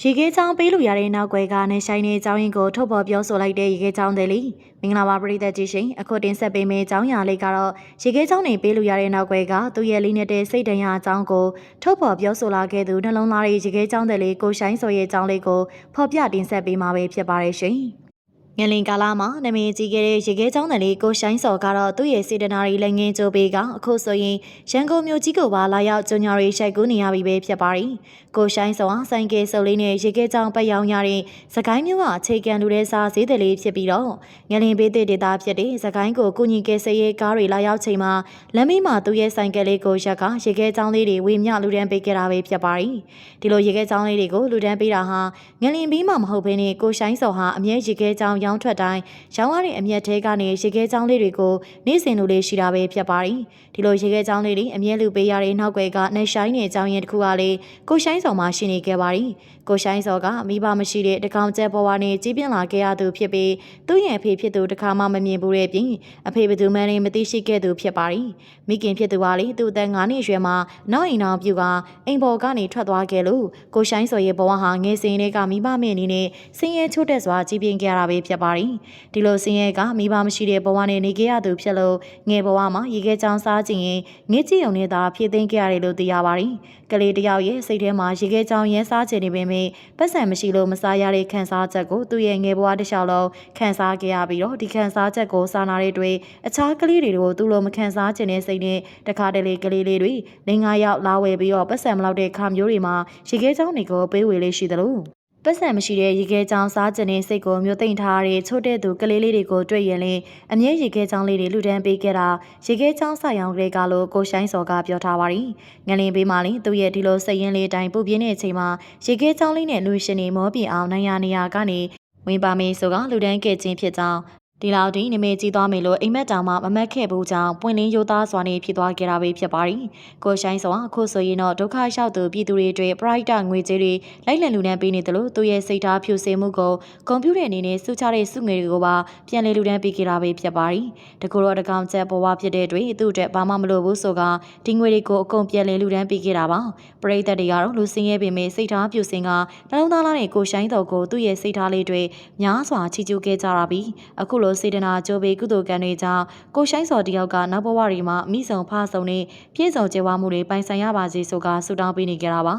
ရေခဲချောင်းပေးလို့ရတဲ့နောက်ွယ်ကနေဆိုင်နေအကြောင်းရင်းကိုထုတ်ဖော်ပြောဆိုလိုက်တဲ့ရေခဲချောင်းတယ်လီမင်္ဂလာပါပရိသတ်ကြီးရှင်အခုတင်ဆက်ပေးမယ့်အကြောင်းအရာလေးကတော့ရေခဲချောင်းနေပေးလို့ရတဲ့နောက်ွယ်ကသူ့ရဲ့လေးနေတဲ့စိတ်တရာအကြောင်းကိုထုတ်ဖော်ပြောဆိုလာခဲ့သူနှလုံးသားရဲ့ရေခဲချောင်းတယ်လီကိုဆိုင်ဆိုရဲ့အကြောင်းလေးကိုဖော်ပြတင်ဆက်ပေးမှာပဲဖြစ်ပါတယ်ရှင် ငလင်ကာလာမှာနမည်ကြီးခဲ့တဲ့ရေခဲချောင်းတယ်လေးကိုရှိုင်းစော်ကတော့သူ့ရဲ့စေတနာရီလက်ငင်းကြိုးပေးကအခုဆိုရင်ရန်ကုန်မြို့ကြီးကိုပါလာရောက်ကြွညာရီရှိုက်ကူးနေရပြီပဲဖြစ်ပါတယ်။ကိုရှိုင်းစော်ဟာဆိုင်ကယ်စုပ်လေးနဲ့ရေခဲချောင်းပတ်ရောင်းရတဲ့စကိုင်းမြို့ကအခြေခံလူတဲ့စားဈေးတယ်လေးဖြစ်ပြီးတော့ငလင်ပေးတဲ့ဒေတာဖြစ်တဲ့စကိုင်းကိုကုညီကဲဆရေးကားတွေလာရောက်ချိန်မှာလမ်းမေးမှာသူ့ရဲ့ဆိုင်ကယ်လေးကိုရက်ကရေခဲချောင်းလေးတွေဝေမျှလူဒန်းပေးခဲ့တာပဲဖြစ်ပါတယ်။ဒီလိုရေခဲချောင်းလေးတွေကိုလူဒန်းပေးတာဟာငလင်ပြီးမှမဟုတ်ဘဲနဲ့ကိုရှိုင်းစော်ဟာအမြဲရေခဲချောင်းရောင်းထွက်တိုင်းရောင်းရတဲ့အမျက်ထဲကနေရေခဲချောင်းလေးတွေကိုနေ့စဉ်လိုလေးရှိတာပဲဖြစ်ပါတယ်။ဒီလိုရေခဲချောင်းလေးတွေအမြဲလူပေးရတဲ့နောက်ွယ်ကနေဆိုင်နေအကြောင်းရင်းတစ်ခုကလေကိုရှိုင်းစော်မှာရှိနေခဲ့ပါတယ်။ကိုရှိုင်းစော်ကမိဘမရှိတဲ့တကောင်ကျက်ပေါ်ဝါနေကြီးပြင်းလာခဲ့ရသူဖြစ်ပြီးသူ့ရဲ့အဖေဖြစ်သူတခါမှမမြင်ဘူးတဲ့ပြင်အဖေဘသူမှန်းနေမသိရှိခဲ့သူဖြစ်ပါတယ်။မိခင်ဖြစ်သူကလေသူ့အသက်9နှစ်အရွယ်မှာနောက်အိမ်တော်ပြုကအိမ်ပေါ်ကနေထွက်သွားခဲ့လို့ကိုရှိုင်းစော်ရဲ့ဘဝဟာငယ်စဉ်တွေကမိဘမင်းအနေနဲ့ဆင်းရဲချို့တဲ့စွာကြီးပြင်းခဲ့ရတာပဲဖြစ်ပါတယ်။ဒီလိုဆင်းရဲကမိဘမရှိတဲ့ဘဝနဲ့နေခဲ့ရသူဖြစ်လို့ငယ်ဘဝမှာရေခဲချောင်းစားခြင်းရင်ငစ်ကြည့်ုံနဲ့သာဖြည့်သိမ်းခဲ့ရတယ်လို့သိရပါတယ်။ကလေးတယောက်ရဲ့စိတ်ထဲမှာရေခဲချောင်းရမ်းစားခြင်းနေပေမဲ့ပတ်စံမရှိလို့မစားရတဲ့ခံစားချက်ကိုသူ့ရဲ့ငယ်ဘဝတစ်လျှောက်လုံးခံစားခဲ့ရပြီးတော့ဒီခံစားချက်ကိုစားနာတဲ့တွေအခြားကလေးတွေကိုသူ့လိုမခံစားခြင်းတဲ့စိတ်နဲ့တခါတလေကလေးလေးတွေလင်္ကာရောက်လာဝယ်ပြီးတော့ပတ်စံမလောက်တဲ့ခါမျိုးတွေမှာရေခဲချောင်းတွေကိုပေးဝေလေးရှိသလို ပတ်စံမရှိတဲ့ရေခဲချောင်းစားကျင်တဲ့စိတ်ကိုမျိုးသိမ့်ထားတဲ့ချို့တဲ့သူကလေးလေးတွေကိုတွေ့ရင်လည်းအမြဲရေခဲချောင်းလေးတွေလူဒန်းပေးခဲ့တာရေခဲချောင်းဆိုင်အောင်ကလေးကလို့ကိုရှိုင်းစော်ကပြောထားပါရီငလင်ပေးမှလည်းသူ့ရဲ့ဒီလိုစိတ်ရင်းလေးတိုင်းပူပြင်းတဲ့အချိန်မှာရေခဲချောင်းလေးနဲ့လူရှင်နေမောပြအောင်နိုင်ရနေရကနေဝင်ပါမေးဆိုကလူဒန်းကဲ့ခြင်းဖြစ်ကြောင်း ဒီလောက်ဒီနမေကြီးသွားမယ်လို့အိမ်မက်တောင်မှမမက်ခဲ့ဘူးကြောင်းပွင့်လင်းရိုးသားစွာနဲ့ဖြစ်သွားခဲ့တာပဲဖြစ်ပါရီကိုရှိုင်းစွာအခုဆိုရင်တော့ဒုက္ခရောက်သူပြည်သူတွေအတွက်ပရိုက်တာငွေကြေးတွေလိုက်လံလူနှန်းပေးနေတယ်လို့သူရဲ့စိတ်ထားဖြူစင်မှုကိုကွန်ပျူတာအနေနဲ့စုချတဲ့စုငွေတွေကိုပါပြန်လည်လူနှန်းပေးခဲ့တာပဲဖြစ်ပါရီတကူတော့တကောင်ချက်ပေါ်ဝဖြစ်တဲ့အတွက်သူ့အတွက်ဘာမှမလိုဘူးဆိုကဒီငွေတွေကိုအကုန်ပြန်လည်လူနှန်းပေးခဲ့တာပါပရိသတ်တွေကတော့လူစင်းရဲပေမဲ့စိတ်ထားဖြူစင်ကနှလုံးသားလားနဲ့ကိုရှိုင်းတော်ကိုသူ့ရဲ့စိတ်ထားလေးတွေများစွာချီးကျူးခဲ့ကြတာပြီးအခုလိုစေတနာကြိုးပေးကုသိုလ်ကံတွေကြောင့်ကိုရှိုင်းစော်တယောက်ကနောက်ဘဝတွေမှာမိဆောင်ဖားဆောင်နဲ့ပြည့်စုံကြွယ်ဝမှုတွေပိုင်ဆိုင်ရပါစေဆိုကဆုတောင်းပေးနေကြတာပါ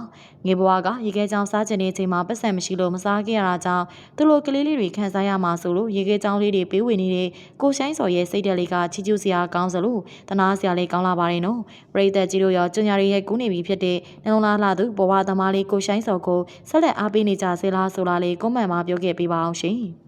ငယ်ဘဝကရေခဲချောင်းစားကျင်တဲ့အချိန်မှာပတ်စံမရှိလို့မစားခဲ့ရတာကြောင့်သူလိုကလေးလေးတွေခံစားရမှာဆိုလို့ရေခဲချောင်းလေးတွေပေးဝေနေတဲ့ကိုရှိုင်းစော်ရဲ့စိတ်ဓာတ်လေးကချီးကျူးစရာကောင်းစလို့တနာစရာလေးကောင်းလာပါတယ်နော်ပရိသတ်ကြီးတို့ရောကျွညာရီရဲ့ကူးနေပြီဖြစ်တဲ့နှလုံးသားလှသူဘဝသမားလေးကိုရှိုင်းစော်ကိုဆက်လက်အားပေးနေကြစေလားဆိုလားလေးကွန်မန့်မှာပြောခဲ့ပေးပါအောင်ရှင်